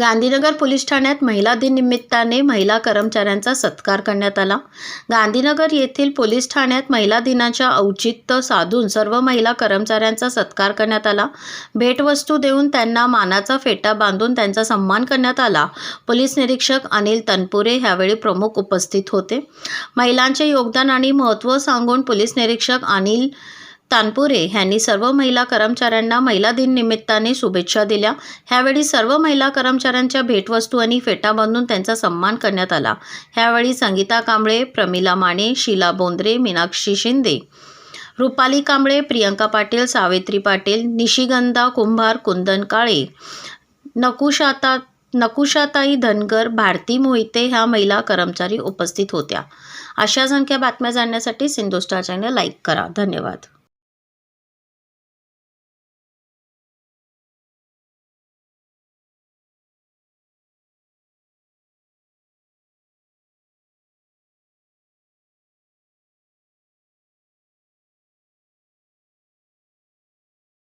Gandhinagar police ठाण्यात महिला दिननिमित्ताने महिला कर्मचाऱ्यांचा सत्कार करण्यात आला. गांधीनगर येथील पोलीस ठाण्यात महिला दिनाच्या औचित्य साधून सर्व महिला कर्मचाऱ्यांचा सत्कार करण्यात आला. भेटवस्तू देऊन त्यांना मानाचा फेटा बांधून त्यांचा सन्मान करण्यात आला. पोलीस निरीक्षक अनिल तनपुरे ह्यावेळी प्रमुख उपस्थित होते. महिलांचे योगदान आणि महत्त्व सांगून पोलीस निरीक्षक अनिल तानपुरे ह्यांनी सर्व महिला कर्मचाऱ्यांना महिला दिन निमित्ताने शुभेच्छा दिल्या. ह्यावेळी सर्व महिला कर्मचाऱ्यांच्या भेटवस्तू आणि फेटा बांधून त्यांचा सन्मान करण्यात आला. ह्यावेळी संगीता कांबळे प्रमिला माने शीला बोंद्रे मीनाक्षी शिंदे रुपाली कांबळे प्रियंका पाटील सावित्री पाटील निशिगंधा कुंभार कुंदन काळे नकुशाता नकुशाताई धनगर भारती मोहिते ह्या महिला कर्मचारी उपस्थित होत्या. अशा संख्या बातम्या जाणण्यासाठी सिंधुस्टार चॅनल लाईक करा. धन्यवाद.